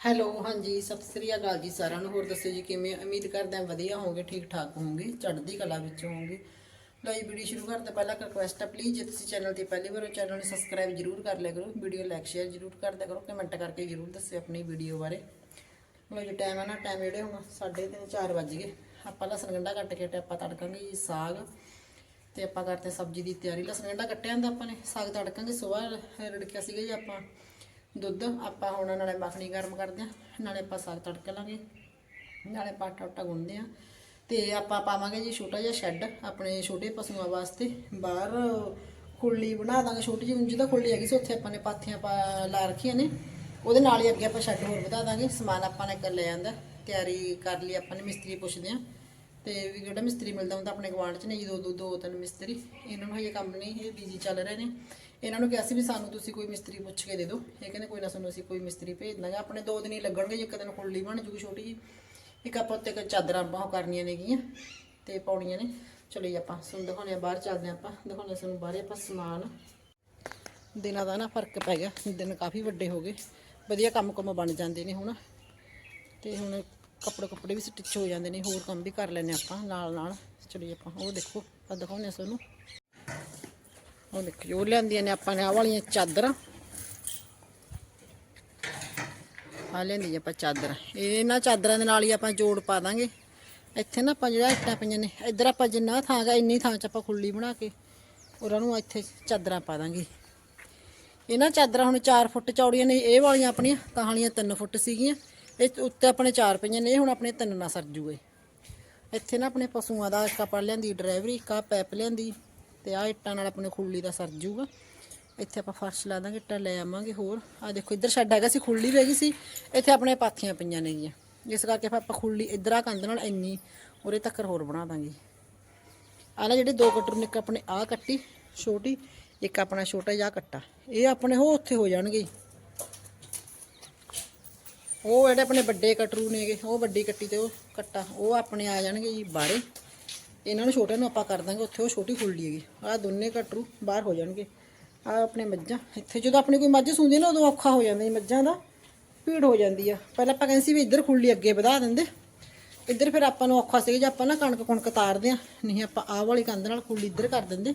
Hello, ਹਾਂਜੀ, ਸਤਿ ਸ੍ਰੀ ਅਕਾਲ ਜੀ ਸਾਰਿਆਂ ਨੂੰ। ਹੋਰ ਦੱਸੋ ਜੀ ਕਿਵੇਂ? ਉਮੀਦ ਕਰਦੇ ਹਾਂ ਵਧੀਆ ਹੋਵੋਗੇ ਠੀਕ ਠਾਕ ਹੋਵੋਗੇ, ਚੜ੍ਹਦੀ ਕਲਾ ਵਿੱਚ ਹੋਵੋਗੇ। ਲਓ ਜੀ, ਵੀਡੀਓ ਸ਼ੁਰੂ ਕਰਨ ਤੋਂ ਪਹਿਲਾਂ ਇੱਕ ਰਿਕੁਐਸਟ ਹੈ ਪਲੀਜ਼ ਜੇ ਤੁਸੀਂ ਚੈਨਲ ਤੇ ਪਹਿਲੀ ਵਾਰ ਚੈਨਲ ਨੂੰ ਸਬਸਕ੍ਰਾਈਬ ਜਰੂਰ ਕਰ ਲਿਆ ਕਰੋ। ਵੀਡੀਓ ਲਾਈਕ ਸ਼ੇਅਰ ਜਰੂਰ ਕਰਦਿਆ ਕਰੋ। ਕਮੈਂਟ ਕਰਕੇ ਜਰੂਰ ਦੱਸਿਓ ਆਪਣੀ ਵੀਡੀਓ ਬਾਰੇ। ਲਓ ਜੀ ਟਾਈਮ ਹੈ ਨਾ ਟਾਈਮ ਜਿਹੜੇ ਹੁਣ 3:30 4 ਵੱਜ ਗਏ। ਆਪਾਂ ਲਸਣ ਗੰਢਾ ਕੱਟ ਕੇ ਤੇ ਆਪਾਂ ਤੜਕਾਂਗੇ ਜੀ ਸਾਗ। ਤੇ ਆਪਾਂ ਕਰਦੇ ਸਬਜ਼ੀ ਦੀ ਤਿਆਰੀ। ਲਸਣ ਗੰਢਾ ਕੱਟਿਆ ਹੁੰਦਾ ਆਪਾਂ ਨੇ, ਸਾਗ ਤੜਕਾਂਗੇ, ਸਵੇਰ ਰੜਕਿਆ ਸੀਗਾ ਜੀ ਆਪਾਂ। ਦੁੱਧ ਆਪਾਂ ਹੁਣ ਨਾਲੇ ਮੱਖਣੀ ਗਰਮ ਕਰਦੇ ਆ ਨਾਲੇ ਆਪਾਂ ਸਾਗ ਤੜਕ ਲਾਂਗੇ, ਨਾਲੇ ਪਾਟਾ ਆਟਾ ਗੁੰਨਦੇ ਆ ਤੇ ਆਪਾਂ ਪਾਵਾਂਗੇ ਜੀ ਛੋਟਾ ਜਿਹਾ ਸ਼ੈੱਡ ਆਪਣੇ ਛੋਟੇ ਪਸ਼ੂਆਂ ਵਾਸਤੇ, ਬਾਹਰ ਖੁੱਲੀ ਬਣਾ ਦਾਂਗੇ, ਛੋਟੀ ਜਿਹੀ ਉਂਝ ਤਾਂ ਖੁੱਲੀ ਹੈਗੀ ਸੀ, ਉੱਥੇ ਆਪਾਂ ਨੇ ਪਾਥੀਆਂ ਪਾ ਲਾ ਰੱਖੀਆਂ ਨੇ, ਉਹਦੇ ਨਾਲ ਹੀ ਅੱਗੇ ਆਪਾਂ ਸ਼ੈੱਡ ਹੋਰ ਵਧਾ ਦਾਂਗੇ, ਸਮਾਨ ਆਪਾਂ ਨੇ ਕਰ ਲਿਆ ਜਾਂਦਾ ਤਿਆਰੀ ਕਰ ਲਈ ਆਪਾਂ ਨੇ, ਮਿਸਤਰੀ ਪੁੱਛਦੇ ਆ ਤੇ ਵੀ ਜਿਹੜਾ ਮਿਸਤਰੀ ਮਿਲਦਾ ਹੁੰਦਾ ਆਪਣੇ ਗਵਾਂਢ ਚ ਨੇ ਜੀ, ਦੋ ਦੋ ਦੋ, ਤਿੰਨ ਮਿਸਤਰੀ, ਇਹਨਾਂ ਨੂੰ ਹਜੇ ਕੰਮ ਨਹੀਂ, ਇਹ ਬੀਜੀ ਚੱਲ ਰਹੇ ਨੇ ਇਹਨਾਂ ਨੂੰ ਕਿਹਾ ਸੀ ਵੀ ਸਾਨੂੰ ਤੁਸੀਂ ਕੋਈ ਮਿਸਤਰੀ ਪੁੱਛ ਕੇ ਦੇ ਦਿਓ। ਇਹ ਕਹਿੰਦੇ ਕੋਈ ਨਾ ਸਾਨੂੰ ਅਸੀਂ ਕੋਈ ਮਿਸਤਰੀ ਭੇਜ ਦਾਂਗੇ। ਆਪਣੇ ਦੋ ਦਿਨ ਹੀ ਲੱਗਣਗੇ ਜੇ ਇੱਕ ਦਿਨ ਖੁੱਲੀ ਬਣ ਜੂਗੀ ਛੋਟੀ ਜੀ ਇੱਕ ਆਪਾਂ ਉੱਤੇ ਕੁ ਚਾਦਰਾਂ ਬਾਹ ਕਰਨੀਆਂ ਨੇਗੀਆਂ ਤੇ ਪਾਉਣੀਆਂ ਨੇ। ਚਲੋ ਜੀ ਆਪਾਂ ਤੁਹਾਨੂੰ ਦਿਖਾਉਂਦੇ ਆ ਬਾਹਰ ਚੱਲਦੇ ਆ ਆਪਾਂ। ਦਿਖਾਉਂਦੇ ਸਾਨੂੰ ਬਾਹਰੇ ਆਪਾਂ ਸਮਾਨ। ਦਿਨਾਂ ਦਾ ਨਾ ਫ਼ਰਕ ਪੈ ਗਿਆ। ਦਿਨ ਕਾਫੀ ਵੱਡੇ ਹੋ ਗਏ। ਵਧੀਆ ਕੰਮ ਕੰਮ ਬਣ ਜਾਂਦੇ ਨੇ ਹੁਣ। ਤੇ ਹੁਣ ਕੱਪੜੇ ਕੱਪੜੇ ਵੀ ਸਟਿਚ ਹੋ ਜਾਂਦੇ ਨੇ। ਹੋਰ ਕੰਮ ਵੀ ਕਰ ਲੈਨੇ ਆਪਾਂ ਨਾਲ ਨਾਲ। ਚਲਿਏ ਆਪਾਂ ਉਹ ਦੇਖੋ। ਆ ਦਿਖਾਉਂਦੇ ਆ ਤੁਹਾਨੂੰ। ਉਹ ਦੇਖੋ ਉਹ ਲਿਆਂਦੀਆਂ ਨੇ ਆਪਾਂ ਨੇ ਆਹ ਵਾਲੀਆਂ ਚਾਦਰਾਂ? ਆ ਲੈਂਦੀ ਆਪਾਂ ਚਾਦਰ। ਇਹਨਾਂ ਚਾਦਰਾਂ ਦੇ ਨਾਲ ਹੀ ਆਪਾਂ ਜੋੜ ਪਾ ਦਾਂਗੇ। ਇੱਥੇ ਨਾ ਆਪਾਂ ਜਿਹੜਾ ਇੱਟਾਂ ਪਈਆਂ ਨੇ, ਇੱਧਰ ਆਪਾਂ ਜਿੰਨਾ ਥਾਂ ਗਾ, ਇੰਨੀ ਥਾਂ 'ਚ ਆਪਾਂ ਖੁੱਲੀ ਬਣਾ ਕੇ ਉਹਨਾਂ ਨੂੰ ਇੱਥੇ ਚਾਦਰਾਂ ਪਾ ਦਾਂਗੇ। ਇਹਨਾਂ ਚਾਦਰਾਂ ਹੁਣ 4 ਫੁੱਟ ਚੌੜੀਆਂ ਨੇ, ਇਹ ਵਾਲੀਆਂ ਆਪਣੀਆਂ, ਤਾਂ ਵਾਲੀਆਂ 3 ਫੁੱਟ ਸੀਗੀਆਂ। ਇਹ ਉੱਤੇ ਆਪਣੇ 4 ਪਈਆਂ ਨੇ, ਇਹ ਹੁਣ ਆਪਣੇ 3 ਨਾ ਸਰ ਜੂਏ ਇੱਥੇ ਨਾ ਆਪਣੇ ਪਸ਼ੂਆਂ ਦਾ ਇੱਕ ਕਪੜ ਲਿਆਂਦੀ ਡਰਾਈਵਰੀ ਕਾ ਪੈਪ ਲਿਆਂਦੀ। ਤੇ ਆ ਇੱਟਾਂ ਨਾਲ ਆਪਣੇ ਖੁੱਲੀ ਦਾ ਸਰ ਜੂਗਾ। ਇੱਥੇ ਆਪਾਂ ਫਰਸ਼ ਲਾ ਦਾਂਗੇ, ਇੱਟਾਂ ਲੈ ਆਵਾਂਗੇ ਹੋਰ। ਆ ਦੇਖੋ, ਇੱਧਰ ਸ਼ੈੱਡ ਹੈਗਾ ਸੀ ਖੁੱਲੀ ਰਹਿ ਗਈ ਸੀ। ਇੱਥੇ ਆਪਣੇ ਪਾਥੀਆਂ ਪਈਆਂ ਨੇਗੀਆਂ ਇਸ ਕਰਕੇ ਆਪਾਂ ਖੁੱਲੀ ਇੱਧਰ ਆ ਕੰਧ ਨਾਲ ਇੰਨੀ ਉਰੇ ਤੱਕ ਹੋਰ ਬਣਾ ਦਾਂਗੇ। ਆ ਨਾ ਜਿਹੜੇ ਦੋ ਕਟਰ ਨੇ, ਇੱਕ ਆਪਣੇ ਆ ਕੱਟੀ, ਛੋਟੀ, ਇੱਕ ਆਪਣਾ ਛੋਟਾ ਜਿਹਾ ਕੱਟਾ। ਇਹ ਆਪਣੇ ਹੋ, ਉੱਥੇ ਹੋ ਜਾਣਗੇ। ਉਹ ਜਿਹੜੇ ਆਪਣੇ ਵੱਡੇ ਕਟਰੂ ਨੇਗੇ, ਉਹ ਵੱਡੀ ਕੱਟੀ ਤੇ ਉਹ ਕੱਟਾ, ਉਹ ਆਪਣੇ ਆ ਜਾਣਗੇ ਜੀ ਬਾਹਰੇ। ਇਹਨਾਂ ਨੂੰ ਛੋਟਿਆਂ ਨੂੰ ਆਪਾਂ ਕਰ ਦਾਂਗੇ, ਉੱਥੇ ਉਹ ਛੋਟੀ ਖੁੱਲੀ ਹੈਗੀ। ਆਹ ਦੋਨੇ ਕਟਰੂ ਬਾਹਰ ਹੋ ਜਾਣਗੇ। ਆ ਆਪਣੇ ਮੱਝਾਂ, ਇੱਥੇ ਜਦੋਂ ਆਪਣੀ ਕੋਈ ਮੱਝ ਸੁੰਦੀ ਨਾ, ਉਦੋਂ ਔਖਾ ਹੋ ਜਾਂਦਾ ਮੱਝਾਂ ਦਾ, ਭੀੜ ਹੋ ਜਾਂਦੀ ਆ। ਪਹਿਲਾਂ ਆਪਾਂ ਕਹਿੰਦੇ ਸੀ ਵੀ ਇੱਧਰ ਖੁੱਲੀ ਅੱਗੇ ਵਧਾ ਦਿੰਦੇ। ਇੱਧਰ ਫਿਰ ਆਪਾਂ ਨੂੰ ਔਖਾ ਸੀ ਜੇ ਆਪਾਂ ਨਾ ਕਣਕ ਕੁਣਕ ਤਾਰਦੇ ਆ, ਨਹੀਂ ਆਪਾਂ ਆਹ ਵਾਲੀ ਕੰਧ ਨਾਲ ਖੁੱਲੀ ਇੱਧਰ ਕਰ ਦਿੰਦੇ।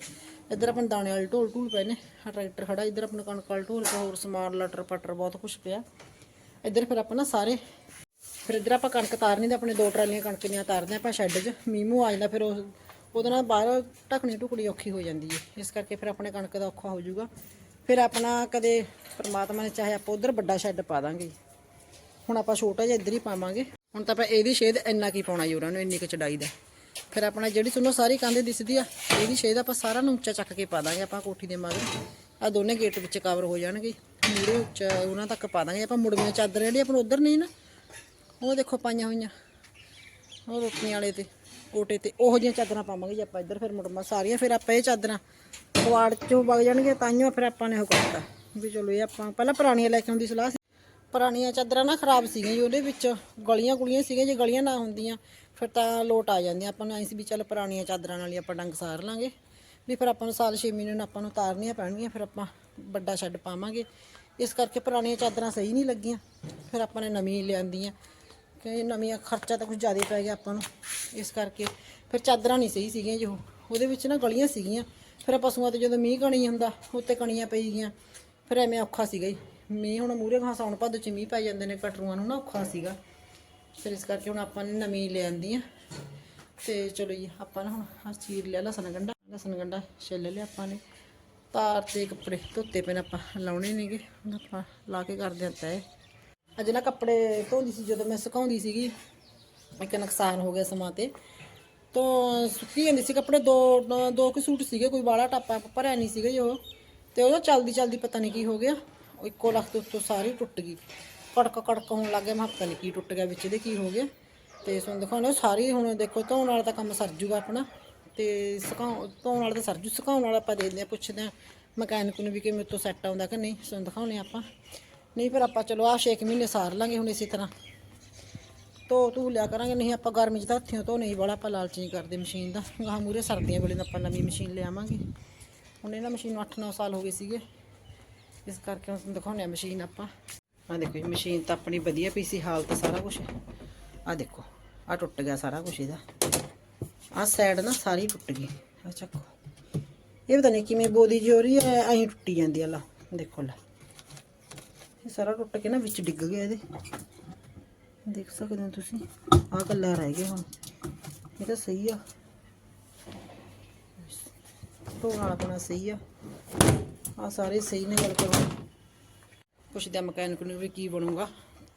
ਇੱਧਰ ਆਪਣੇ ਦਾਣੇ ਵਾਲੇ ਢੋਲ ਢੂਲ ਪਏ ਨੇ, ਆਹ ਟਰੈਕਟਰ ਖੜਾ, ਇੱਧਰ ਆਪਣੇ ਕਣਕ ਵਾਲੇ ਢੋਲ ਪਿਆ, ਹੋਰ ਸਮਾਨ ਲਟਰ ਪਟਰ ਬਹੁਤ ਕੁਝ ਪਿਆ। ਇੱਧਰ ਫਿਰ ਆਪਾਂ ਨਾ ਸਾਰੇ ਫਿਰ ਇੱਧਰ ਆਪਾਂ ਕਣਕ ਤਾਰਨੀ ਤੇ ਆਪਣੇ ਦੋ ਟਰਾਲੀਆਂ ਕਣਕ ਦੀਆਂ ਤਾਰਦੇ ਹਾਂ, ਆਪਾਂ ਸ਼ੈੱਡ 'ਚ। ਮੀਮੂ ਆ ਜਾਂਦਾ, ਫਿਰ ਉਹ ਉਹਦੇ ਨਾਲ ਬਾਹਰ ਢਕਣੀ ਢੁਕਣੀ ਔਖੀ ਹੋ ਜਾਂਦੀ ਹੈ। ਇਸ ਕਰਕੇ ਫਿਰ ਆਪਣੇ ਕਣਕ ਦਾ ਔਖਾ ਹੋ ਜਾਊਗਾ। ਫਿਰ ਆਪਣਾ ਕਦੇ ਪਰਮਾਤਮਾ ਨੇ ਚਾਹੇ ਆਪਾਂ ਉਧਰ ਵੱਡਾ ਸ਼ੈੱਡ ਪਾ ਦਾਂਗੇ। ਹੁਣ ਆਪਾਂ ਛੋਟਾ ਜਿਹਾ ਇੱਧਰ ਹੀ ਪਾਵਾਂਗੇ। ਹੁਣ ਤਾਂ ਆਪਾਂ ਇਹਦੀ ਸ਼ੇਡ ਇੰਨਾ ਕੀ ਪਾਉਣਾ ਜੀ ਉਹਨਾਂ ਨੂੰ, ਇੰਨੀ ਕੁ ਚੜਾਈ ਦਾ। ਫਿਰ ਆਪਣਾ ਜਿਹੜੀ ਤੁਹਾਨੂੰ ਸਾਰੀ ਕੰਧ ਦਿਸਦੀ ਆ, ਇਹਦੀ ਸ਼ੇਦ ਆਪਾਂ ਸਾਰਾ ਨੂੰ ਉੱਚਾ ਚੱਕ ਕੇ ਪਾ ਦਾਂਗੇ ਆਪਾਂ ਕੋਠੀ ਦੇ ਮਗਰ। ਆ ਦੋਨੇ ਗੇਟ ਵਿੱਚ ਕਵਰ ਹੋ ਜਾਣਗੇ। ਮੂਰੇ ਉੱਚਾ ਉਹਨਾਂ ਤੱਕ ਪਾ ਦਾਂਗੇ। ਆਪਾਂ ਮੁੜਵੀਆਂ ਚਾਦਰ ਜਿਹੜੀ ਆਪਾਂ ਉਧਰ ਨਹੀਂ ਨਾ ਉਹ ਦੇਖੋ ਪਾਈਆਂ ਹੋਈਆਂ। ਉਹ ਰੋਟੀਆਂ ਵਾਲੇ ਤੇ, ਕੋਟੇ ਤੇ। ਉਹੋ ਜਿਹੀਆਂ ਚਾਦਰਾਂ ਪਾਵਾਂਗੇ ਜੇ ਆਪਾਂ ਇੱਧਰ ਫਿਰ ਮੁੜਮਾ ਸਾਰੀਆਂ ਫਿਰ ਆਪਾਂ ਇਹ ਚਾਦਰਾਂ ਕਵਾੜ ਚੋਂ ਵਗ ਜਾਣਗੇ ਤਾਈਓ ਫਿਰ ਆਪਾਂ ਨੇ ਉਹ ਕਰਤਾ। ਵੀ ਚਲੋ ਇਹ ਆਪਾਂ, ਪਹਿਲਾਂ ਪੁਰਾਣੀਆਂ ਲੈ ਕੇ ਆਉਂਦੀ ਸਲਾਹ ਸੀ। ਪੁਰਾਣੀਆਂ ਚਾਦਰਾਂ ਨਾ ਖਰਾਬ ਸੀਗੀਆਂ ਜੀ ਉਹਦੇ ਵਿੱਚ। ਗਲੀਆਂ ਗੁਲੀਆਂ ਸੀਗੀਆਂ, ਜੇ ਗਲੀਆਂ ਨਾ ਹੁੰਦੀਆਂ, ਫਿਰ ਤਾਂ ਲੋਟ ਆ ਜਾਂਦੀਆਂ। ਆਪਾਂ ਨੂੰ ਐਂ ਸੀ ਵੀ ਚੱਲ ਪੁਰਾਣੀਆਂ ਚਾਦਰਾਂ ਨਾਲ ਹੀ ਆਪਾਂ ਡੰਗ ਸਾਰ ਲਾਂਗੇ। ਵੀ ਫਿਰ ਆਪਾਂ ਨੂੰ ਸਾਲ 6 ਮਹੀਨੇ ਨੂੰ ਆਪਾਂ ਨੂੰ ਤਾਰਨੀਆਂ ਪੈਣਗੀਆਂ, ਫਿਰ ਆਪਾਂ ਵੱਡਾ ਛੱਡ ਪਾਵਾਂਗੇ। ਇਸ ਕਰਕੇ ਪੁਰਾਣੀਆਂ ਚਾਦਰਾਂ ਸਹੀ ਨਹੀਂ ਲੱਗੀਆਂ। ਫਿਰ ਆਪਾਂ ਨੇ ਨਵੀਂ ਲਿਆਂਦੀਆਂ। ਕਿ ਨਵੀਆਂ ਖਰਚਾ ਤਾਂ ਕੁਝ ਜ਼ਿਆਦਾ ਪੈ ਗਿਆ ਆਪਾਂ ਨੂੰ। ਇਸ ਕਰਕੇ ਫਿਰ ਚਾਦਰਾਂ ਨਹੀਂ ਸਹੀ ਸੀਗੀਆਂ ਜੋ, ਉਹਦੇ ਵਿੱਚ ਨਾ ਗਲੀਆਂ ਸੀਗੀਆਂ। ਫਿਰ ਪਸ਼ੂਆਂ ਤੇ ਜਦੋਂ ਮੀਂਹ ਕਣੀ ਹੁੰਦਾ, ਉੱਤੇ ਕਣੀਆਂ ਪਈ ਗਈਆਂ। ਫਿਰ ਐਵੇਂ ਔਖਾ ਸੀਗਾ ਜੀ। ਮੀਂਹ ਹੁਣ ਮੂਰੇ ਘਾਸ ਆਉਣ ਭਾਦੋ ਚ ਮੀਂਹ ਪੈ ਜਾਂਦੇ ਨੇ ਕਟਰੂਆਂ ਨੂੰ ਨਾ ਔਖਾ ਸੀਗਾ। ਫਿਰ ਇਸ ਕਰਕੇ ਹੁਣ ਆਪਾਂ ਨੇ ਨਵੀਂ ਲਿਆਂਦੀ ਆ। ਤੇ ਚਲੋ ਜੀ, ਆਪਾਂ ਨਾ ਹੁਣ ਆਹ ਚੀਰ ਲਿਆ ਲਸਣ ਗੰਡਾ ਲਸਣ ਗੰਡਾ ਛਿੱਲ ਲਿਆ ਆਪਾਂ ਨੇ। ਤਾਰ ਤੇ ਕੱਪੜੇ ਧੋਤੇ ਪੈਣ ਆਪਾਂ, ਲਾਉਣੇ ਨੇਗੇ ਆਪਾਂ ਲਾ ਕੇ ਕਰਦੇ ਹਾਂ ਤੈਅ ਅੱਜ ਨਾ ਕੱਪੜੇ ਧੋਂਦੀ ਸੀ, ਜਦੋਂ ਮੈਂ ਸੁਕਾਉਂਦੀ ਸੀਗੀ, ਇੱਕ ਨੁਕਸਾਨ ਹੋ ਗਿਆ ਸਮਾਂ ਤੇ। ਤੋਂ ਸੁੱਕੀ ਜਾਂਦੀ ਸੀ ਕੱਪੜੇ, ਦੋ ਦੋ ਕੁ ਸੂਟ ਸੀਗੇ, ਕੋਈ ਵਾਲਾ ਟਾਪਾ ਭਰਿਆ ਨਹੀਂ ਸੀਗਾ ਜੀ ਉਹ। ਤੇ ਉਹ ਚਲਦੀ ਚਲਦੀ ਪਤਾ ਨਹੀਂ ਕੀ ਹੋ ਗਿਆ। ਉਹ ਇੱਕੋ ਲੱਖ ਤੋਂ ਉੱਤੋਂ ਸਾਰੀ ਟੁੱਟ ਗਈ। ਕੜਕ ਕੜਕ ਹੋਣ ਲੱਗ ਗਿਆ, ਮੈਂ ਪਤਾ ਨਹੀਂ ਕੀ ਟੁੱਟ ਗਿਆ, ਵਿੱਚ ਦੇ ਕੀ ਹੋ ਗਿਆ। ਤੇ ਤੁਹਾਨੂੰ ਦਿਖਾਉਣਾ ਸਾਰੀ ਹੁਣ ਦੇਖੋ, ਧੋਣ ਵਾਲਾ ਤਾਂ ਕੰਮ ਸਰ ਜੂਗਾ ਆਪਣਾ। ਤੇ ਸੁਕਾਉਣ ਧੋਣ ਵਾਲਾ ਤਾਂ ਸਰ ਜੂ, ਸੁਕਾਉਣ ਵਾਲਾ ਆਪਾਂ ਦੇਖਦੇ ਆ ਪੁੱਛਦੇ ਆ ਮਕੈਨਿਕ ਨੂੰ ਵੀ ਕਿਵੇਂ ਮੇਰੇ ਤੋਂ ਸੈੱਟ ਆਉਂਦਾ ਕਿ ਨਹੀਂ ਤੁਹਾਨੂੰ ਦਿਖਾਉਣੇ ਆਪਾਂ। ਨਹੀਂ ਫਿਰ ਆਪਾਂ ਚਲੋ ਆਹ 6 ਮਹੀਨੇ ਸਾਰ ਲਾਂਗੇ ਹੁਣ ਇਸੇ ਤਰ੍ਹਾਂ। ਧੋ ਧੂ ਲਿਆ ਕਰਾਂਗੇ, ਨਹੀਂ ਆਪਾਂ ਗਰਮੀ 'ਚ ਤਾਂ ਹੱਥੀਂ ਧੋ ਨਹੀਂ ਵਾਲਾ, ਆਪਾਂ ਲਾਲਚ ਨਹੀਂ ਕਰਦੇ ਮਸ਼ੀਨ ਦਾ। ਗਾਹ ਮੂਰੇ ਸਰਦੀਆਂ ਵੇਲੇ ਤਾਂ ਆਪਾਂ ਨਵੀਂ ਮਸ਼ੀਨ ਲਿਆਵਾਂਗੇ ਹੁਣ ਇਹਨਾਂ ਮਸ਼ੀਨ ਨੂੰ 8-9 ਸਾਲ ਹੋ ਗਏ ਸੀਗੇ। ਇਸ ਕਰਕੇ ਹੁਣ ਦਿਖਾਉਂਦੇ ਆ ਮਸ਼ੀਨ ਆਪਾਂ। ਆ ਦੇਖੋ ਜੀ, ਮਸ਼ੀਨ ਤਾਂ ਆਪਣੀ ਵਧੀਆ ਪਈ ਸੀ, ਹਾਲਤ ਸਾਰਾ ਕੁਝ ਆ ਦੇਖੋ ਆ ਟੁੱਟ ਗਿਆ ਸਾਰਾ ਕੁਝ ਇਹਦਾ। ਆ ਸਾਈਡ ਨਾ ਸਾਰੀ ਟੁੱਟ ਗਈ। ਆ ਚੱਕੋ। ਇਹ ਪਤਾ ਨਹੀਂ ਕਿਵੇਂ ਬੋਦੀ ਜੀ ਹੋ ਰਹੀ ਹੈ, ਐਂ ਟੁੱਟੀ ਜਾਂਦੀ ਆ ਲਾ ਦੇਖੋ ਲਾ ਇਹ ਸਾਰਾ ਟੁੱਟ ਕੇ ਨਾ ਵਿੱਚ ਡਿੱਗ ਗਿਆ ਇਹਦੇ। ਦੇਖ ਸਕਦੇ ਹੋ ਤੁਸੀਂ, ਆਹ ਕੱਲਾ ਰਹਿ ਗਿਆ ਹੁਣ। ਇਹ ਤਾਂ ਸਹੀ ਆ। ਧੋਣ ਵਾਲਾ ਆਪਣਾ ਸਹੀ ਆ। ਆ ਸਾਰੇ ਸਹੀ ਨੇ ਗੱਲ ਕਰੋ। ਪੁੱਛਦੇ ਆ ਮਕੈਨਿਕ ਨੂੰ ਵੀ ਕੀ ਬਣੂਗਾ।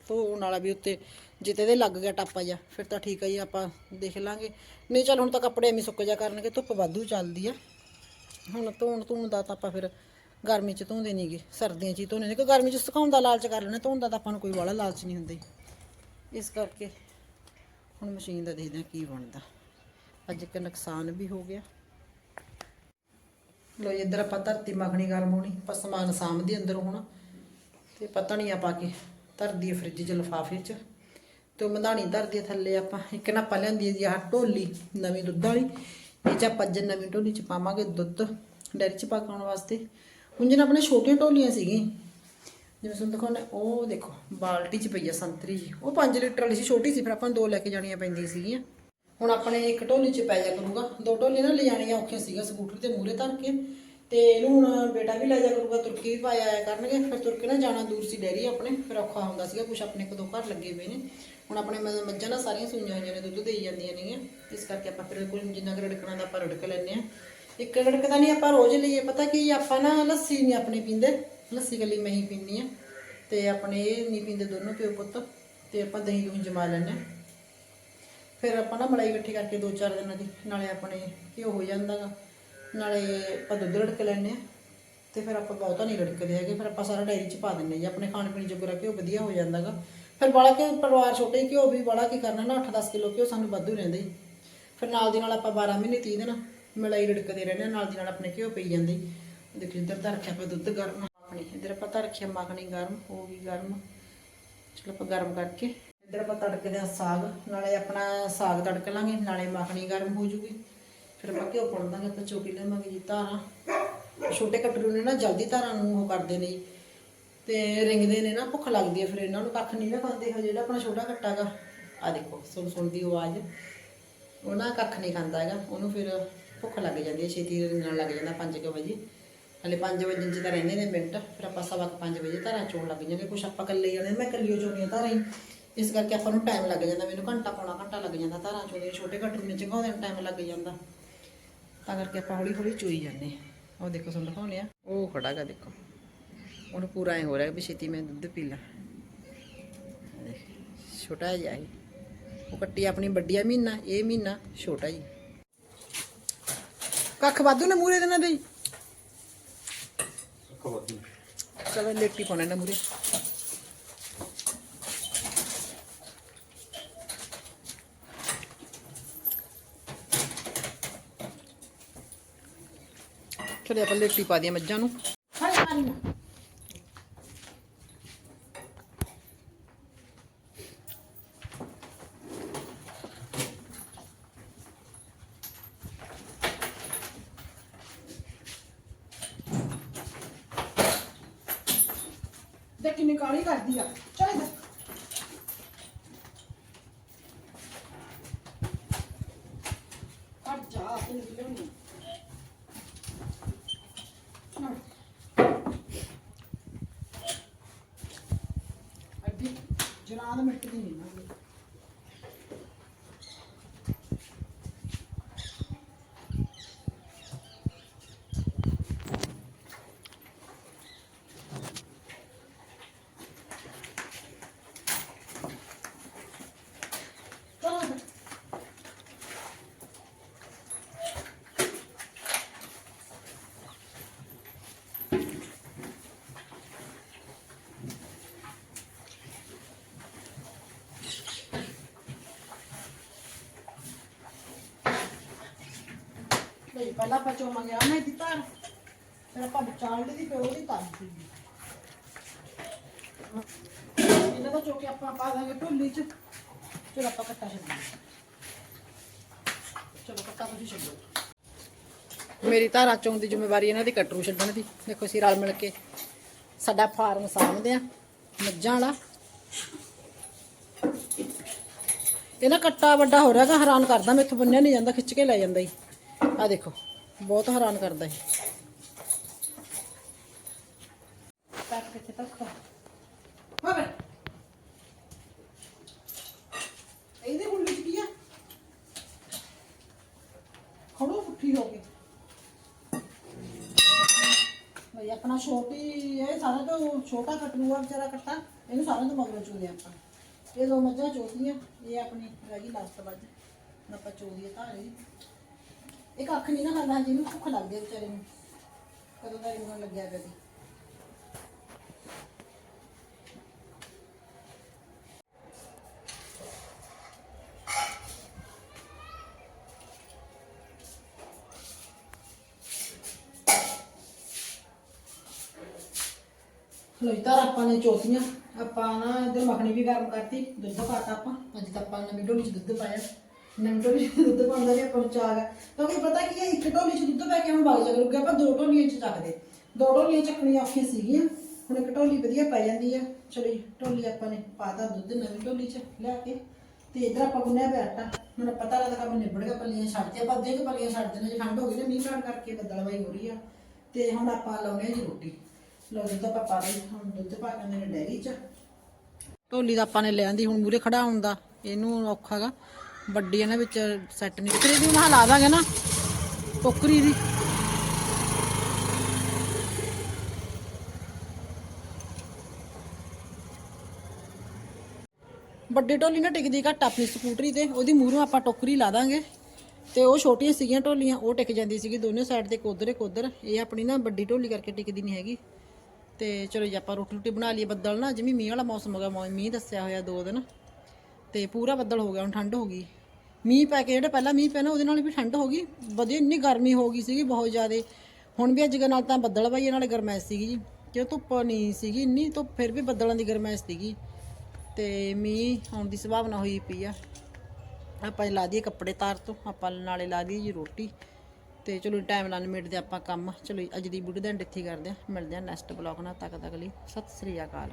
ਧੋਣ ਵਾਲਾ ਵੀ ਉੱਤੇ ਜਿੱਤੇ ਦੇ ਲੱਗ ਗਿਆ ਟਾਪਾ ਜਾ ਫਿਰ ਤਾਂ ਠੀਕ ਆ ਜੀ, ਆਪਾਂ ਦੇਖ ਲਾਂਗੇ। ਨਹੀਂ ਚੱਲ ਹੁਣ ਤਾਂ ਕੱਪੜੇ ਐਵੇਂ ਸੁੱਕ ਜਾ ਕਰਨਗੇ, ਧੁੱਪ ਵਾਧੂ ਚੱਲਦੀ ਆ। ਹੁਣ ਧੋਣ ਧੋਣ ਦਾ ਤਾਂ ਆਪਾਂ ਫਿਰ ਗਰਮੀ 'ਚ ਧੋਂਦੇ ਨਹੀਂਗੇ ਸਰਦੀਆਂ 'ਚ ਹੀ ਧੋਣੇ ਨੇ ਕਿ ਗਰਮੀ 'ਚ ਸੁਕਾਉਣ ਦਾ ਲਾਲਚ ਕਰ ਲੈਣਾ ਧੋਣ ਦਾ ਤਾਂ ਆਪਾਂ ਨੂੰ ਕੋਈ ਵਾਲਾ ਲਾਲਚ ਨਹੀਂ ਹੁੰਦਾ ਇਸ ਕਰਕੇ ਹੁਣ ਮਸ਼ੀਨ ਦਾ ਦੇਖਦੇ ਹਾਂ ਕੀ ਬਣਦਾ। ਅੱਜ ਇੱਕ ਨੁਕਸਾਨ ਵੀ ਹੋ ਗਿਆ। ਲੋ ਇੱਧਰ ਆਪਾਂ ਧਰਤੀ ਮੱਖਣੀ ਗਰਮ ਹੋਣੀ, ਆਪਾਂ ਸਮਾਨ ਸਾਂਭਦੇ ਅੰਦਰ ਹੋਣਾ। ਤੇ ਪਤਾ ਨਹੀਂ ਪਾ ਕੇ ਧਰਦੀ ਫ੍ਰਿਜ 'ਚ, ਲਿਫਾਫੇ 'ਚ। ਤੇ ਉਹ ਮਧਾਣੀ ਧਰਦੀ ਥੱਲੇ ਆਪਾਂ, ਇੱਕ ਨਾ ਆਪਾਂ ਲਿਆਂਦੀ ਜੀ ਆਹ ਢੋਲੀ, ਨਵੀਂ ਦੁੱਧ ਵਾਲੀ। ਇਹ 'ਚ ਆਪਾਂ ਜੇ ਨਵੀਂ ਢੋਲੀ 'ਚ ਪਾਵਾਂਗੇ ਦੁੱਧ, ਡੈਰੀ 'ਚ ਪਕਾਉਣ ਵਾਸਤੇ। ਹੁਣ ਆਪਣੇ ਛੋਟੀਆਂ ਢੋਲੀਆਂ ਸੀਗੀ ਜਿਵੇਂ ਤੁਹਾਨੂੰ ਦਿਖਾਉਣਾ ਉਹ ਦੇਖੋ, ਬਾਲਟੀ 'ਚ ਪਈ ਆ ਸੰਤਰੀ ਜੀ। ਉਹ 5 ਲੀਟਰ ਵਾਲੀ ਸੀ, ਛੋਟੀ ਸੀ, ਫਿਰ ਆਪਾਂ ਨੂੰ ਦੋ ਲੈ ਕੇ ਜਾਣੀਆਂ ਪੈਂਦੀਆਂ ਸੀਗੀਆਂ। ਹੁਣ ਆਪਣੇ ਇੱਕ ਢੋਲੀ 'ਚ ਪੈ ਜਾ ਕਰੂਗਾ। ਦੋ ਢੋਲੀ ਨਾ ਲਿਜਾਣੀਆਂ ਔਖੀਆਂ ਸੀਗਾ ਸਕੂਟਰ ਤੇ ਮੂਰੇ ਧਰ ਕੇ। ਤੇ ਇਹਨੂੰ ਹੁਣ ਬੇਟਾ ਵੀ ਲੈ ਜਾ ਕਰੂਗਾ, ਤੁਰਕੀ ਵੀ ਪਾਇਆ ਆਇਆ ਕਰਨਗੇ। ਫਿਰ ਤੁਰ ਕੇ ਨਾ ਜਾਣਾ ਦੂਰ ਸੀ ਡੈਰੀ ਆਪਣੇ, ਫਿਰ ਔਖਾ ਹੁੰਦਾ ਸੀਗਾ, ਕੁਛ ਆਪਣੇ ਇੱਕ ਦੋ ਘਰ ਲੱਗੇ ਹੋਏ ਨੇ। ਹੁਣ ਆਪਣੇ ਮੱਝਾਂ ਨਾਲ ਸਾਰੀਆਂ ਸੂਈਆਂ ਹੋਈਆਂ ਨੇ, ਦੁੱਧ ਦੇਈ ਜਾਂਦੀਆਂ ਨੇਗੀਆਂ। ਇਸ ਕਰਕੇ ਆਪਾਂ ਫਿਰ ਕੋਈ ਜਿੰਨਾ ਕੁ ਰੜਕਣਾ ਦਾ ਆਪਾਂ ਰੜਕ ਲੈਂਦੇ ਆ ਇੱਕ ਰੜਕਦਾ ਨਹੀਂ ਆਪਾਂ ਰੋਜ਼ ਲਈਏ, ਪਤਾ ਕੀ ਆਪਾਂ ਨਾ ਲੱਸੀ ਨਹੀਂ ਆਪਣੀ ਪੀਂਦੇ, ਲੱਸੀ ਗੱਲੀ ਮੈਂ ਹੀ ਪੀਂਦੀ ਆ ਤੇ ਆਪਣੇ ਇਹ ਨਹੀਂ ਪੀਂਦੇ ਦੋਨੋਂ ਪਿਓ ਪੁੱਤ, ਤੇ ਆਪਾਂ ਦਹੀਂ ਦੂਹੀਂ ਜਮਾ ਲੈਂਦੇ ਹਾਂ। ਫਿਰ ਆਪਾਂ ਨਾ ਮਲਾਈ ਇਕੱਠੀ ਕਰਕੇ ਦੋ ਚਾਰ ਦਿਨਾਂ ਦੀ, ਨਾਲੇ ਆਪਣੇ ਘਿਓ ਹੋ ਜਾਂਦਾਗਾ, ਨਾਲੇ ਆਪਾਂ ਦੁੱਧ ਰੜਕ ਲੈਂਦੇ ਆ ਤੇ ਫਿਰ ਆਪਾਂ ਬਹੁਤਾ ਨਹੀਂ ਰੜਕਦੇ ਹੈਗੇ, ਫਿਰ ਆਪਾਂ ਸਾਰਾ ਡਾਇਰੀ 'ਚ ਪਾ ਦਿੰਦੇ ਜੀ, ਆਪਣੇ ਖਾਣ ਪੀਣ ਜੋਗਰਾ ਘਿਓ ਵਧੀਆ ਹੋ ਜਾਂਦਾਗਾ। ਫਿਰ ਬਾਲਾ ਕਿ ਪਰਿਵਾਰ ਛੋਟੇ ਘਿਓ ਵੀ ਬਾਲਾ ਕੀ ਕਰਨਾ ਨਾ 8-10 ਕਿਲੋ ਘਿਓ ਸਾਨੂੰ ਵਾਧੂ ਰਹਿੰਦਾ ਹੀ ਫਿਰ ਨਾਲ ਦੀ ਨਾਲ ਆਪਾਂ 12 ਮਹੀਨੇ 30 ਦਿਨ ਮਲਾਈ ਰੜਕਦੇ ਰਹਿੰਦੇ ਹਾਂ, ਨਾਲ ਦੀ ਨਾਲ ਆਪਣੇ ਘਿਓ ਪਈ ਜਾਂਦੇ। ਦੇਖੋ ਇੱਧਰ ਤਾਂ ਰੱਖਿਆ ਆਪਾਂ ਦੁੱਧ ਗਰਮ ਆਪਣੀ ਇੱਧਰ ਆਪਾਂ ਤਾਂ ਰੱਖਿਆ ਮੱਖਣੀ ਗਰਮ ਹੋ ਗਈ ਗਰਮ। ਚਲੋ ਆਪਾਂ ਗਰਮ ਕਰਕੇ ਇੱਧਰ ਆਪਾਂ ਤੜਕਦੇ ਆ ਸਾਗ ਨਾਲੇ ਆਪਣਾ ਸਾਗ ਤੜਕ ਲਾਂਗੇ ਨਾਲੇ ਮੱਖਣੀ ਗਰਮ ਹੋ ਜੂਗੀ। ਫਿਰ ਆਪਾਂ ਘਿਓ ਪਾਉਣ ਦਾਂਗੇ ਆਪਾਂ ਚੋਕੀ ਲਵਾਂਗੇ ਜੀ ਧਾਰਾਂ। ਛੋਟੇ ਕਟਰੂ ਨੇ ਨਾ ਜਲਦੀ ਧਾਰਾਂ ਨੂੰ ਉਹ ਕਰਦੇ ਨੇ ਜੀ। ਤੇ ਰਿੰਗਦੇ ਨੇ ਨਾ ਭੁੱਖ ਲੱਗਦੀ ਹੈ ਫਿਰ ਇਹਨਾਂ ਨੂੰ ਕੱਖ ਨਹੀਂ ਨਾ ਖਾਂਦੇ ਹੋ ਜਿਹੜਾ ਆਪਣਾ ਛੋਟਾ ਕੱਟਾ ਗਾ। ਆ ਦੇਖੋ ਸੁਣ ਸੁਣ ਦੀ ਆਵਾਜ਼। ਉਹ ਨਾ ਕੱਖ ਨਹੀਂ ਖਾਂਦਾ ਹੈਗਾ ਉਹਨੂੰ ਫਿਰ ਭੁੱਖ ਲੱਗ ਜਾਂਦੀ ਹੈ, ਛੇਤੀ ਰਿੰਗਣ ਲੱਗ ਜਾਂਦਾ 5 ਵਜੇ। ਹਲੇ 5 ਵਜੇ ਚ ਤਾਂ ਰਹਿੰਦੇ ਨੇ ਮਿੰਟ, ਫਿਰ ਆਪਾਂ ਸਵਾ ਕੁ ਪੰਜ ਵਜੇ ਧਾਰਾਂ ਚੋਣ ਲੱਗ ਜਾਂਦੇ ਕੁਛ ਆਪਾਂ ਇਕੱਲੇ ਜਾਂਦੇ ਮੈਂ ਇਕੱਲੀ ਓ ਚੋਣੀਆਂ ਧਾਰਾਂ ਹੀ। ਇਸ ਕਰਕੇ ਆਪਾਂ ਨੂੰ ਟਾਈਮ ਲੱਗ ਜਾਂਦਾ, ਮੈਨੂੰ ਘੰਟਾ ਪੌਣਾ ਘੰਟਾ ਲੱਗ ਜਾਂਦਾ ਧਾਰਾਂ ਚੋਣੇ ਛੋਟੇ ਘੱਟ ਨੇ ਚੰਗਾਉਂਦੇ ਨੂੰ ਟਾਈਮ ਲੱਗ ਜਾਂਦਾ। ਤਾਂ ਕਰਕੇ ਆਪਾਂ ਹੌਲੀ ਹੌਲੀ ਚੋਈ ਜਾਂਦੇ ਹਾਂ। ਉਹ ਦੇਖੋ, ਤੁਹਾਨੂੰ ਦਿਖਾਉਂਦੇ ਆ ਉਹ ਖੜਾ ਗਾ ਦੇਖੋ। ਉਹਨੂੰ ਪੂਰਾ ਐ ਹੋ ਰਿਹਾ ਵੀ ਛੇਤੀ ਮੈਂ ਦੁੱਧ ਪੀ ਲਾਂ। ਛੋਟਾ ਜਿਹਾ ਹੈ। ਉਹ ਕੱਟੀ ਆਪਣੀ ਵੱਡੀ ਆ ਮਹੀਨਾ, ਇਹ ਮਹੀਨਾ ਛੋਟਾ ਜੀ ਕੱਖ ਵਾਧੂ ਨੇ ਮੂਰੇ ਦੇ? ਨਾ। ਦੇ ਚਲੋ ਲੇਟੀ ਪਾਉਣਾ ਨਾ ਮੂਰੇ ਚਲੇ ਆਪਾਂ ਲੇਟੀ ਪਾ ਦਿਆਂ ਮੱਝਾਂ ਨੂੰ ਹਾਏ ਮਾਰੀ ਨਾ ਦੇਖ ਕਿੰਨੀ ਕਾਲੀ ਕਰਦੀ ਆ? ਚੱਲ ਇੱਧਰ ਹਟ ਜਾ ਤੈਨੂੰ ਲਿਆਉਣੀ ਨਾ ਅੱਡੀ ਜਨਾਦ ਨਹੀਂ ਨਾ ਚਲੋ ਇੱਧਰ। ਨਹੀਂ ਪਹਿਲਾਂ ਆਪਾਂ ਚੋਵਾਂਗੇ ਆ ਮੈਂ ਦਿੱਤਾ ਫਿਰ ਆਪਾਂ ਵਿਚਾਲ ਦੀ ਫਿਰ ਉਹਦੀ ਤਾਰ ਦੀ ਇਹਨਾਂ ਦਾ ਚੋਕੇ ਆਪਾਂ ਪਾ ਦਾਂਗੇ ਢੋਲੀ ਚ। ਫਿਰ ਆਪਾਂ ਕੱਟਾ ਛੱਡਾਂਗੇ। ਚਲੋ ਕੱਟਾ ਤੁਸੀਂ ਛੱਡੋ। ਮੇਰੀ ਧਾਰਾ ਚੋਂ ਦੀ ਜ਼ਿੰਮੇਵਾਰੀ ਇਹਨਾਂ ਦੀ ਕਟਰੂ ਛੱਡਣ ਦੀ। ਦੇਖੋ ਅਸੀਂ ਰਲ ਮਿਲ ਕੇ ਸਾਡਾ ਫਾਰਮ ਸਾਂਭਦੇ ਆ, ਮੱਝਾਂ ਵਾਲਾ। ਇਹ ਨਾ ਕੱਟਾ ਵੱਡਾ ਹੋ ਰਿਹਾਗਾ ਹੈਰਾਨ ਕਰਦਾ, ਮੈਥੋਂ ਬੰਨਿਆ ਨਹੀਂ ਜਾਂਦਾ, ਖਿੱਚ ਕੇ ਲੈ ਜਾਂਦਾ ਹੀ ਆ ਦੇਖੋ ਬਹੁਤ ਹੈਰਾਨ ਕਰਦਾ ਹੈ ਤੱਕ ਕਿੱਥੇ ਤੱਕ ਹੋਵੇ ਇਹਦੇ ਹੁੰਡੀ ਚ ਕੀ ਆ? ਖੜੋ ਪੁੱਠੀ ਹੋ ਗਈ ਭਈ ਆਪਣਾ ਛੋਟੀ ਇਹ ਸਾਰਾ ਤੋਂ ਛੋਟਾ ਕਟਨੂਆ ਵਿਚਾਰਾ ਕੱਟਾ ਇਹਨੂੰ ਸਾਰਿਆਂ ਤੋਂ ਮਗਰੋਂ ਚੋਦੇ ਆਪਾਂ। ਇਹ ਦੋ ਮੱਝਾਂ ਚੋਦੀਆਂ ਇਹ ਆਪਣੀ ਰਹਿ ਗਈ ਲਾਸਟ ਹੁਣ ਆਪਾਂ ਚੋਦੀਏ ਤਾਂ ਰਹੀ ਇਹ ਕੱਖ ਨਹੀਂ ਨਾ ਖਾਂਦਾ ਜਿਹਨੂੰ ਭੁੱਖ ਲੱਗਦੀ ਹੈ ਵਿਚਾਰੇ ਨੂੰ। ਕਦੋਂ ਦਾ ਰਿੰਗਣ ਲੱਗਿਆ ਪਿਆ ਸੀ। ਲੋਈ ਤਾਂ ਆਪਾਂ ਨੇ ਚੋਤੀਆਂ। ਆਪਾਂ ਨਾ ਇਧਰ ਮੱਖਣੀ ਵੀ ਗਰਮ ਕਰਤੀ, ਦੁੱਧ ਪਾਤਾ ਆਪਾਂ। ਅੱਜ ਤਾਂ ਆਪਾਂ ਨਵੀਂ ਢੋਲੀ 'ਚ ਦੁੱਧ ਪਾਇਆ। ਨਵੀਂ ਢੋਲੀ 'ਚ ਦੁੱਧ ਪਾਉਂਦਾ ਵੀ ਆਪਾਂ ਨੂੰ ਚਾਹ ਹੈ ਕਿਉਂਕਿ ਪਤਾ ਕੀ ਹੈ, ਇੱਕ ਢੋਲੀ 'ਚ ਦੁੱਧ ਪੈ ਕੇ ਹੁਣ ਵਗ ਜਾ ਕਰੂਗਾ ਆਪਾਂ ਦੋ ਢੋਲੀਆਂ 'ਚ ਚੱਕਦੇ। ਦੋ ਢੋਲੀਆਂ ਚੱਕਣੀਆਂ ਔਖੀਆਂ ਸੀਗੀਆਂ, ਹੁਣ ਇੱਕ ਢੋਲੀ ਵਧੀਆ ਪੈ ਜਾਂਦੀ ਆ। ਚਲੋ ਢੋਲੀ ਆਪਾਂ ਨੇ ਪਾਤਾ ਦੁੱਧ ਨਵੀਂ ਢੋਲੀ 'ਚ ਲਿਆ ਕੇ, ਤੇ ਇਧਰ ਆਪਾਂ ਗੁੰਨਿਆ ਪਿਆ ਆਟਾ। ਹੁਣ ਪਤਾ ਲੱਗਦਾ ਕੰਮ ਨਿਬੜ ਗਿਆ, ਪੱਲੀਆਂ ਛੱਡਤੀਆਂ ਆਪਾਂ ਅੱਧੇ ਕੁ ਪੱਲੀਆਂ ਛੱਡ ਦੇਣਾ ਜੇ ਠੰਡ ਹੋ ਗਈ ਨਾ ਮੀਂਹ ਪੈਣ ਕਰਕੇ ਬੱਦਲਵਾਈ ਹੋ ਰਹੀ ਆ। ਤੇ ਹੁਣ ਆਪਾਂ ਲਾਉਣੇ ਜੀ ਰੋਟੀ। ਲੋ ਦੁੱਧ ਆਪਾਂ ਪਾ ਲਈ ਹੁਣ ਦੁੱਧ ਪਾ ਕੇ ਨੇ ਡੈਰੀ 'ਚ। ਢੋਲੀ ਦਾ ਆਪਾਂ ਨੇ ਲਿਆਂਦੀ ਹੁਣ ਮੂਰੇ ਖੜਾ ਹੁੰਦਾ ਇਹਨੂੰ ਔਖਾਗਾ ਵੱਡੀ ਇਹਨਾਂ ਵਿੱਚ ਸੈੱਟ ਨਹੀਂ। ਟੋਕਰੀ ਦੀ ਮੈਂ ਲਾ ਦਾਂਗੇ ਨਾ ਟੋਕਰੀ ਦੀ। ਵੱਡੀ ਢੋਲੀ ਨਾ ਟਿਕਦੀ ਘੱਟ ਆਪਣੀ ਸਕੂਟਰੀ ਤੇ, ਉਹਦੀ ਮੂਹਰੋਂ ਆਪਾਂ ਟੋਕਰੀ ਲਾ ਦਾਂਗੇ। ਤੇ ਉਹ ਛੋਟੀਆਂ ਸੀਗੀਆਂ ਢੋਲੀਆਂ ਉਹ ਟਿਕ ਜਾਂਦੀ ਸੀਗੀ ਦੋਨੇ ਸਾਈਡ ਤੇ ਕੋਧਰੇ ਕੋਧਰ ਇਹ ਆਪਣੀ ਨਾ ਵੱਡੀ ਢੋਲੀ ਕਰਕੇ ਟਿਕਦੀ ਨਹੀਂ ਹੈਗੀ। ਤੇ ਚਲੋ ਜੀ, ਆਪਾਂ ਰੋਟੀ ਰੋਟੀ ਬਣਾ ਲਈਏ ਬੱਦਲ ਨਾ, ਜਿਵੇਂ ਮੀਂਹ ਵਾਲਾ ਮੌਸਮ ਹੋ ਗਿਆ, ਮੌ- ਮੀਂਹ ਦੱਸਿਆ ਹੋਇਆ ਦੋ ਦਿਨ। ਤੇ ਪੂਰਾ ਬੱਦਲ ਹੋ ਗਿਆ, ਹੁਣ ਠੰਡ ਹੋ ਗਈ। ਮੀਂਹ ਪੈ ਕੇ ਜਿਹੜਾ ਪਹਿਲਾਂ ਮੀਂਹ ਪਿਆ ਨਾ ਉਹਦੇ ਨਾਲ ਵੀ ਠੰਡ ਹੋ ਗਈ। ਵਧੀਆ ਇੰਨੀ ਗਰਮੀ ਹੋ ਗਈ ਸੀਗੀ ਬਹੁਤ ਜ਼ਿਆਦਾ। ਹੁਣ ਵੀ ਅੱਜ ਕੱਲ੍ਹ ਨਾਲ ਤਾਂ ਬੱਦਲ ਵਾਈ ਨਾਲੇ ਗਰਮੈਸ਼ ਸੀਗੀ ਜੀ। ਕਿ ਧੁੱਪ ਨਹੀਂ ਸੀਗੀ ਇੰਨੀ ਧੁੱਪ ਫਿਰ ਵੀ ਬੱਦਲਾਂ ਦੀ ਗਰਮੈਸ਼ ਸੀਗੀ। ਤੇ ਮੀਂਹ ਆਉਣ ਦੀ ਸੰਭਾਵਨਾ ਹੋਈ ਪਈ ਆ। ਆਪਾਂ ਲਾ ਦਈਏ ਕੱਪੜੇ ਤਾਰ ਤੋਂ ਆਪਾਂ ਨਾਲੇ ਲਾ ਦਈਏ ਜੀ ਰੋਟੀ। ਤੇ ਚਲੋ ਟਾਈਮ ਨਾਲ ਨਿਬੇੜਦੇ ਆਪਾਂ ਕੰਮ। ਚਲੋ ਜੀ, ਅੱਜ ਦੀ ਵੀਡੀਓ ਦਾ ਐਂਡ ਇੱਥੇ ਕਰਦੇ ਆ ਮਿਲਦੇ ਆ ਨੈਕਸਟ ਬਲੌਗ ਨਾਲ। ਤੱਕ ਤੱਕ ਲਈ ਸਤਿ ਸ੍ਰੀ ਅਕਾਲ।